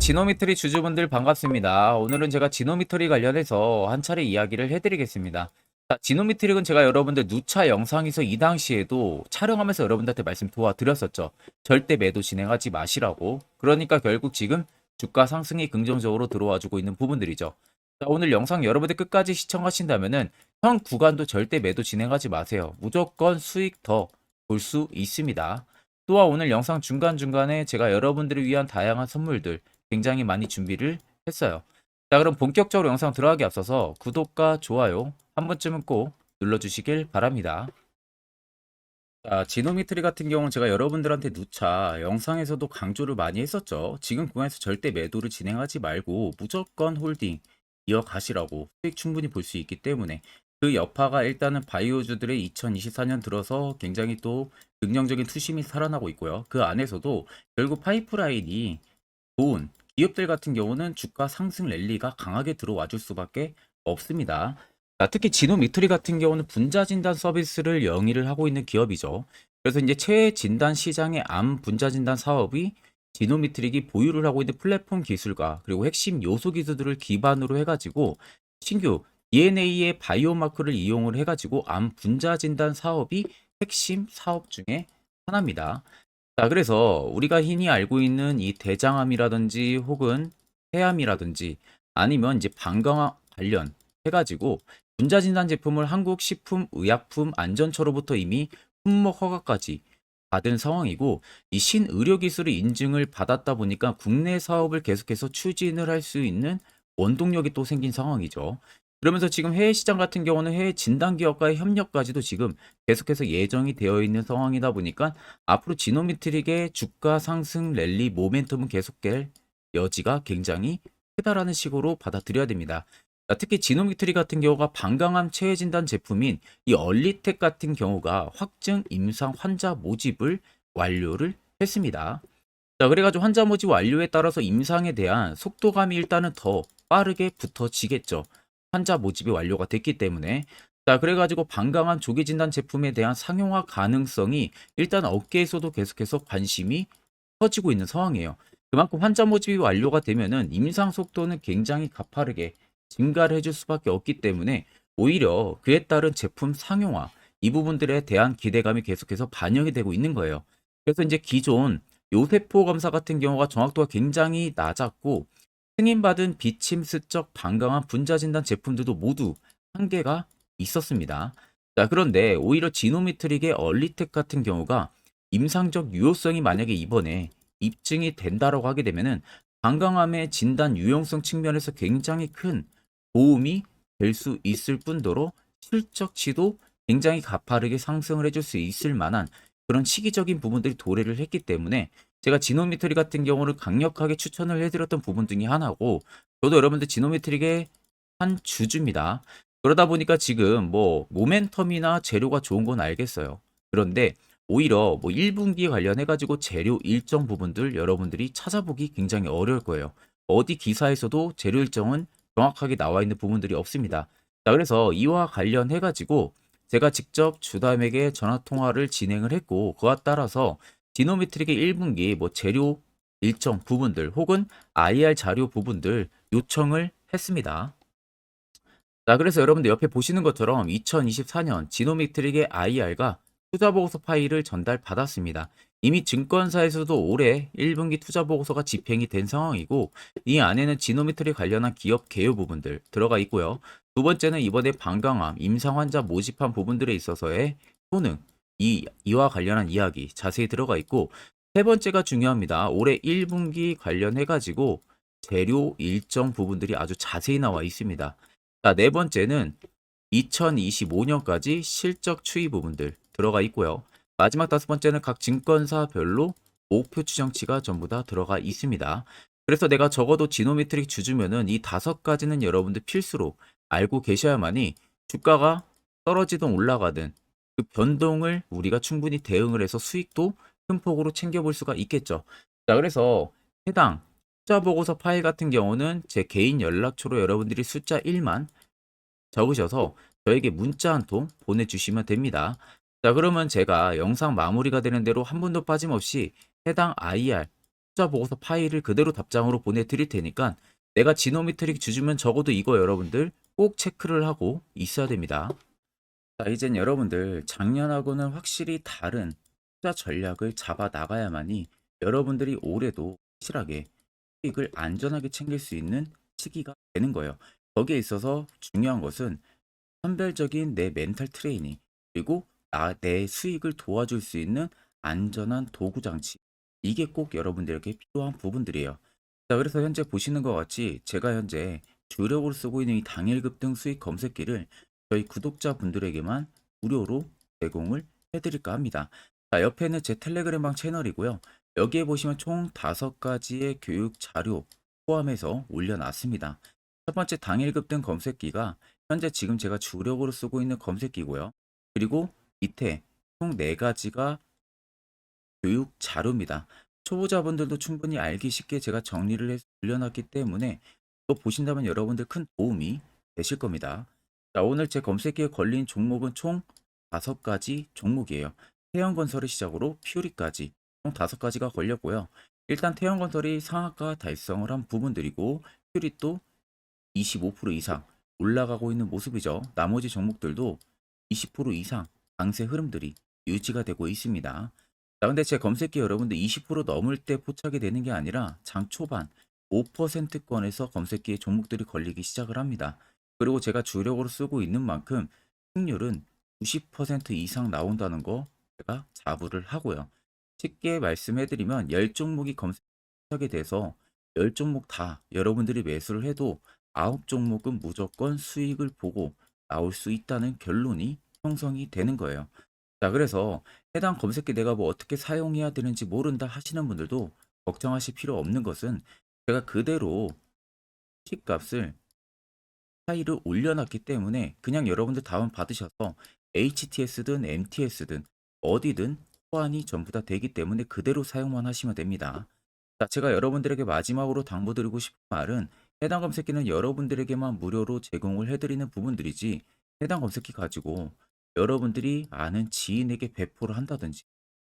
지노미트리 주주분들 반갑습니다. 오늘은 제가 지노미트리 관련해서 한 차례 이야기를 해드리겠습니다. 자, 지노미트릭은 제가 여러분들 누차 영상에서 이 당시에도 촬영하면서 여러분들한테 말씀 도와드렸었죠. 절대 매도 진행하지 마시라고. 그러니까 결국 지금 주가 상승이 긍정적으로 들어와주고 있는 부분들이죠. 자, 오늘 영상 여러분들 끝까지 시청하신다면은 현 구간도 절대 매도 진행하지 마세요. 무조건 수익 더 볼 수 있습니다. 또한 오늘 영상 중간중간에 제가 여러분들을 위한 다양한 선물들 굉장히 많이 준비를 했어요. 자, 그럼 본격적으로 영상 들어가기 앞서서 구독과 좋아요 한 번쯤은 꼭 눌러주시길 바랍니다. 자, 지노미트리 같은 경우는 제가 여러분들한테 누차 영상에서도 강조를 많이 했었죠. 지금 구간에서 절대 매도를 진행하지 말고 무조건 홀딩 이어가시라고 수익 충분히 볼 수 있기 때문에 그 여파가 일단은 바이오주들의 2024년 들어서 굉장히 또 긍정적인 투심이 살아나고 있고요. 그 안에서도 결국 파이프라인이 좋은 기업들 같은 경우는 주가 상승 랠리가 강하게 들어와 줄 수밖에 없습니다. 자, 특히 지노미트리 같은 경우는 분자 진단 서비스를 영위를 하고 있는 기업이죠. 그래서 이제 최 진단 시장의 암 분자 진단 사업이 지노미트릭이 보유를 하고 있는 플랫폼 기술과 그리고 핵심 요소 기술들을 기반으로 해가지고 신규 DNA의 바이오마크를 이용을 해가지고 암 분자 진단 사업이 핵심 사업 중에 하나입니다. 자, 그래서 우리가 흔히 알고 있는 이 대장암이라든지 혹은 폐암이라든지 아니면 이제 방광 관련 해가지고 분자 진단 제품을 한국 식품의약품 안전처로부터 이미 품목 허가까지 받은 상황이고 이 신의료 기술의 인증을 받았다 보니까 국내 사업을 계속해서 추진을 할 수 있는 원동력이 또 생긴 상황이죠. 그러면서 지금 해외 시장 같은 경우는 해외 진단 기업과의 협력까지도 지금 계속해서 예정이 되어 있는 상황이다 보니까 앞으로 지노미트릭의 주가 상승 랠리 모멘텀은 계속될 여지가 굉장히 크다라는 식으로 받아들여야 됩니다. 자, 특히 지노미트리 같은 경우가 방광암 체외 진단 제품인 이 얼리텍 같은 경우가 확증 임상 환자 모집을 완료를 했습니다. 자, 그래가지고 환자 모집 완료에 따라서 임상에 대한 속도감이 일단은 더 빠르게 붙어지겠죠. 환자 모집이 완료가 됐기 때문에 자 그래가지고 방광암 조기 진단 제품에 대한 상용화 가능성이 일단 업계에서도 계속해서 관심이 커지고 있는 상황이에요. 그만큼 환자 모집이 완료가 되면은 임상 속도는 굉장히 가파르게 증가를 해줄 수밖에 없기 때문에 오히려 그에 따른 제품 상용화 이 부분들에 대한 기대감이 계속해서 반영이 되고 있는 거예요. 그래서 이제 기존 요세포 검사 같은 경우가 정확도가 굉장히 낮았고 승인받은 비침스적 방광암 분자 진단 제품들도 모두 한계가 있었습니다. 자, 그런데 오히려 지노미트릭의 얼리텍 같은 경우가 임상적 유효성이 만약에 이번에 입증이 된다라고 하게 되면은 방광암의 진단 유용성 측면에서 굉장히 큰 도움이 될 수 있을 뿐더러 실적치도 굉장히 가파르게 상승을 해줄 수 있을 만한 그런 시기적인 부분들이 도래를 했기 때문에 제가 지노미트리 같은 경우를 강력하게 추천을 해드렸던 부분 중에 하나고 저도 여러분들 지노미트릭의 한 주주입니다. 그러다 보니까 지금 뭐 모멘텀이나 재료가 좋은 건 알겠어요. 그런데 오히려 뭐 1분기 관련해 가지고 재료 일정 부분들 여러분들이 찾아보기 굉장히 어려울 거예요. 어디 기사에서도 재료 일정은 정확하게 나와 있는 부분들이 없습니다. 자, 그래서 이와 관련해 가지고 제가 직접 주담에게 전화 통화를 진행을 했고 그와 따라서 디노미트릭의 1분기 뭐 재료 일정 부분들 혹은 IR 자료 부분들 요청을 했습니다. 자, 그래서 여러분들 옆에 보시는 것처럼 2024년 지노미트릭의 IR가 투자 보고서 파일을 전달받았습니다. 이미 증권사에서도 올해 1분기 투자 보고서가 집행이 된 상황이고 이 안에는 지노미트리 관련한 기업 개요 부분들 들어가 있고요. 두 번째는 이번에 방광암 임상 환자 모집한 부분들에 있어서의 효능 이 이와 관련한 이야기 자세히 들어가 있고 세 번째가 중요합니다. 올해 1분기 관련해 가지고 재료 일정 부분들이 아주 자세히 나와 있습니다. 자, 네 번째는 2025년까지 실적 추이 부분들 들어가 있고요. 마지막 다섯 번째는 각 증권사별로 목표 추정치가 전부 다 들어가 있습니다. 그래서 내가 적어도 지노메트릭 주주면은 이 다섯 가지는 여러분들 필수로 알고 계셔야만이 주가가 떨어지든 올라가든 그 변동을 우리가 충분히 대응을 해서 수익도 큰 폭으로 챙겨볼 수가 있겠죠. 자, 그래서 해당 투자 보고서 파일 같은 경우는 제 개인 연락처로 여러분들이 숫자 1만 적으셔서 저에게 문자 한 통 보내주시면 됩니다. 자, 그러면 제가 영상 마무리가 되는 대로 한 분도 빠짐없이 해당 IR 투자 보고서 파일을 그대로 답장으로 보내드릴 테니까 내가 지노미트릭 주주면 적어도 이거 여러분들 꼭 체크를 하고 있어야 됩니다. 자, 이젠 여러분들 작년하고는 확실히 다른 투자 전략을 잡아 나가야만이 여러분들이 올해도 확실하게 수익을 안전하게 챙길 수 있는 시기가 되는 거예요. 거기에 있어서 중요한 것은 선별적인 내 멘탈 트레이닝 그리고 나, 내 수익을 도와줄 수 있는 안전한 도구 장치 이게 꼭 여러분들에게 필요한 부분들이에요. 자, 그래서 현재 보시는 것 같이 제가 현재 주력으로 쓰고 있는 이 당일 급 등 수익 검색기를 저희 구독자분들에게만 무료로 제공을 해드릴까 합니다. 자, 옆에는 제 텔레그램방 채널이고요. 여기에 보시면 총 다섯 가지의 교육 자료 포함해서 올려놨습니다. 첫 번째 당일 급 등 검색기가 현재 지금 제가 주력으로 쓰고 있는 검색기고요. 그리고 밑에 총네 가지가 교육 자료입니다. 초보자분들도 충분히 알기 쉽게 제가 정리를 해서 올려놨기 때문에 또 보신다면 여러분들 큰 도움이 되실 겁니다. 자, 오늘 제 검색기에 걸린 종목은 총 다섯 가지 종목이에요. 태양건설을 시작으로 퓨리까지 총 다섯 가지가 걸렸고요. 일단 태양건설이 상한가 달성을 한 부분들이고 퓨리 또 25% 이상 올라가고 있는 모습이죠. 나머지 종목들도 20% 이상 강세 흐름들이 유지가 되고 있습니다. 자, 근데 제 검색기 여러분들 20% 넘을 때 포착이 되는 게 아니라 장 초반 5%권에서 검색기에 종목들이 걸리기 시작을 합니다. 그리고 제가 주력으로 쓰고 있는 만큼 승률은 90% 이상 나온다는 거 제가 자부를 하고요. 쉽게 말씀해드리면 10종목이 검색하게 돼서 10종목 다 여러분들이 매수를 해도 9종목은 무조건 수익을 보고 나올 수 있다는 결론이 형성이 되는 거예요. 자, 그래서 해당 검색기 내가 뭐 어떻게 사용해야 되는지 모른다 하시는 분들도 걱정하실 필요 없는 것은 제가 그대로 킥값을 파일을 올려놨기 때문에 그냥 여러분들 다운 받으셔서 HTS든 MTS든 어디든 호환이 전부 다 되기 때문에 그대로 사용만 하시면 됩니다. 자, 제가 여러분들에게 마지막으로 당부드리고 싶은 말은 해당 검색기는 여러분들에게만 무료로 제공을 해드리는 부분들이지 해당 검색기 가지고 여러분들이 아는 지인에게 배포를 한다든지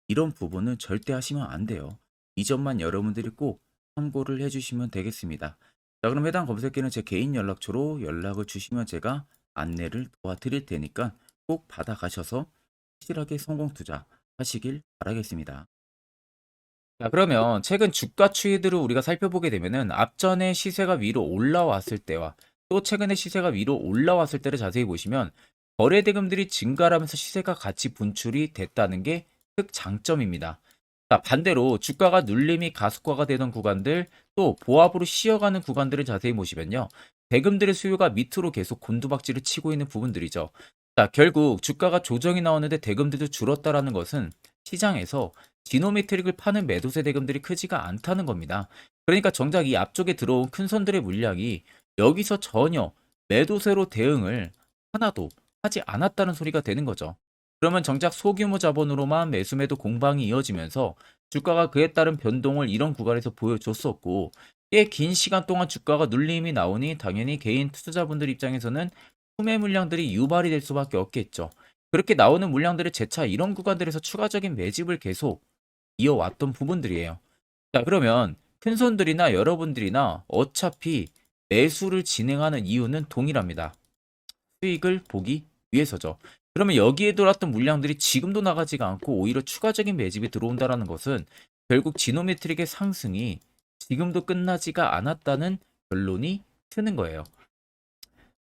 이런 부분은 절대 하시면 안 돼요. 이 점만 여러분들이 꼭 참고를 해주시면 되겠습니다. 자, 그럼 해당 검색기는 제 개인 연락처로 연락을 주시면 제가 안내를 도와드릴 테니까 꼭 받아가셔서 확실하게 성공 투자 하시길 바라겠습니다. 자, 그러면 최근 주가 추이들을 우리가 살펴보게 되면은 앞전에 시세가 위로 올라왔을 때와 또 최근에 시세가 위로 올라왔을 때를 자세히 보시면 거래 대금들이 증가하면서 시세가 같이 분출이 됐다는 게 특장점입니다. 자, 반대로 주가가 눌림이 가속화가 되던 구간들 또 보합으로 쉬어가는 구간들을 자세히 보시면요. 대금들의 수요가 밑으로 계속 곤두박질을 치고 있는 부분들이죠. 자, 결국 주가가 조정이 나오는데 대금들도 줄었다라는 것은 시장에서 디노메트릭을 파는 매도세 대금들이 크지가 않다는 겁니다. 그러니까 정작 이 앞쪽에 들어온 큰 손들의 물량이 여기서 전혀 매도세로 대응을 하나도 하지 않았다는 소리가 되는 거죠. 그러면 정작 소규모 자본으로만 매수매도 공방이 이어지면서 주가가 그에 따른 변동을 이런 구간에서 보여줬었고 꽤 긴 시간 동안 주가가 눌림이 나오니 당연히 개인 투자자분들 입장에서는 구매 물량들이 유발이 될 수밖에 없겠죠. 그렇게 나오는 물량들을 재차 이런 구간들에서 추가적인 매집을 계속 이어왔던 부분들이에요. 자, 그러면 큰 손들이나 여러분들이나 어차피 매수를 진행하는 이유는 동일합니다. 수익을 보기 위해서죠. 그러면 여기에 들어왔던 물량들이 지금도 나가지가 않고 오히려 추가적인 매집이 들어온다라는 것은 결국 지노메트릭의 상승이 지금도 끝나지가 않았다는 결론이 트는 거예요.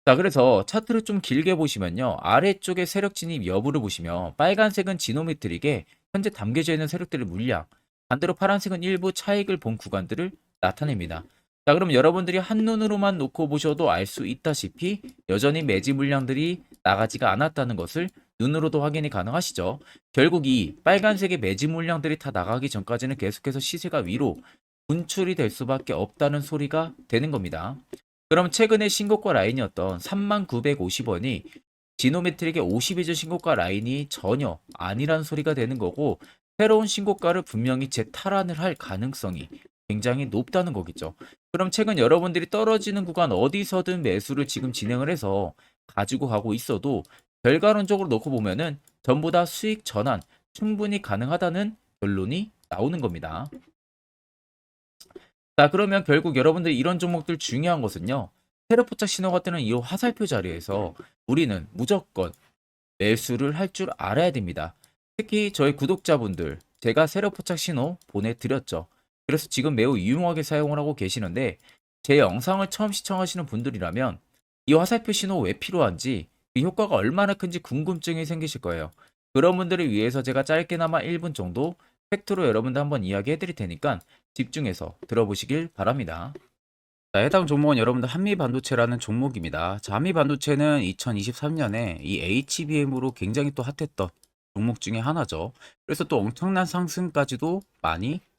자, 그래서 차트를 좀 길게 보시면요. 아래쪽에 세력 진입 여부를 보시면 빨간색은 지노메트릭에 현재 담겨져 있는 세력들의 물량, 반대로 파란색은 일부 차익을 본 구간들을 나타냅니다. 자, 그럼 여러분들이 한눈으로만 놓고 보셔도 알 수 있다시피 여전히 매지 물량들이 나가지가 않았다는 것을 눈으로도 확인이 가능하시죠. 결국 이 빨간색의 매지 물량들이 다 나가기 전까지는 계속해서 시세가 위로 분출이 될 수밖에 없다는 소리가 되는 겁니다. 그럼 최근에 신고가 라인이었던 3950원이 지노메트릭의 52주 신고가 라인이 전혀 아니란 소리가 되는 거고 새로운 신고가를 분명히 재탈환을 할 가능성이 굉장히 높다는 거겠죠. 그럼 최근 여러분들이 떨어지는 구간 어디서든 매수를 지금 진행을 해서 가지고 가고 있어도 결과론적으로 놓고 보면은 전부 다 수익 전환 충분히 가능하다는 결론이 나오는 겁니다. 자, 그러면 결국 여러분들 이런 종목들 중요한 것은요. 세력 포착 신호가 뜨는 이 화살표 자리에서 우리는 무조건 매수를 할 줄 알아야 됩니다. 특히 저희 구독자분들 제가 세력 포착 신호 보내드렸죠. 그래서 지금 매우 유용하게 사용을 하고 계시는데 제 영상을 처음 시청하시는 분들이라면 이 화살표 신호 왜 필요한지 그 효과가 얼마나 큰지 궁금증이 생기실 거예요. 그런 분들을 위해서 제가 짧게나마 1분 정도 팩트로 여러분들 한번 이야기해 드릴 테니까 집중해서 들어보시길 바랍니다. 자, 해당 종목은 여러분들 한미반도체라는 종목입니다. 자, 한미반도체는 2023년에 이 HBM으로 굉장히 또 핫했던 종목 중에 하나죠. 그래서 또 엄청난 상승까지도 많이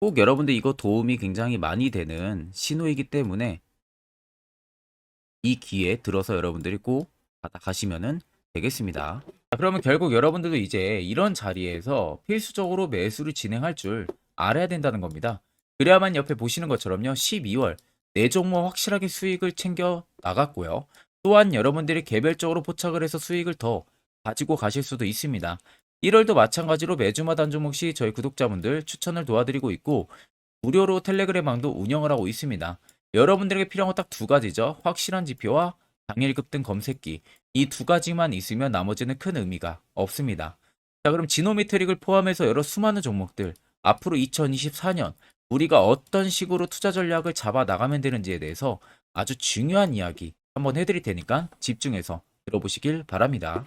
꼭 여러분들 이거 도움이 굉장히 많이 되는 신호이기 때문에 이 기회에 들어서 여러분들이 꼭 받아가시면은 되겠습니다. 자, 그러면 결국 여러분들도 이제 이런 자리에서 필수적으로 매수를 진행할 줄 알아야 된다는 겁니다. 그래야만 옆에 보시는 것처럼요. 12월 네 종목 확실하게 수익을 챙겨 나갔고요. 또한 여러분들이 개별적으로 포착을 해서 수익을 더 가지고 가실 수도 있습니다. 1월도 마찬가지로 매주마다 한 종목씩 저희 구독자분들 추천을 도와드리고 있고 무료로 텔레그램방도 운영을 하고 있습니다. 여러분들에게 필요한 건 딱 두 가지죠. 확실한 지표와 당일 급 등 검색기. 이 두 가지만 있으면 나머지는 큰 의미가 없습니다. 자, 그럼 지노미트릭을 포함해서 여러 수많은 종목들 앞으로 2024년 우리가 어떤 식으로 투자 전략을 잡아 나가면 되는지에 대해서 아주 중요한 이야기 한번 해드릴 테니까 집중해서 들어보시길 바랍니다.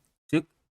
즉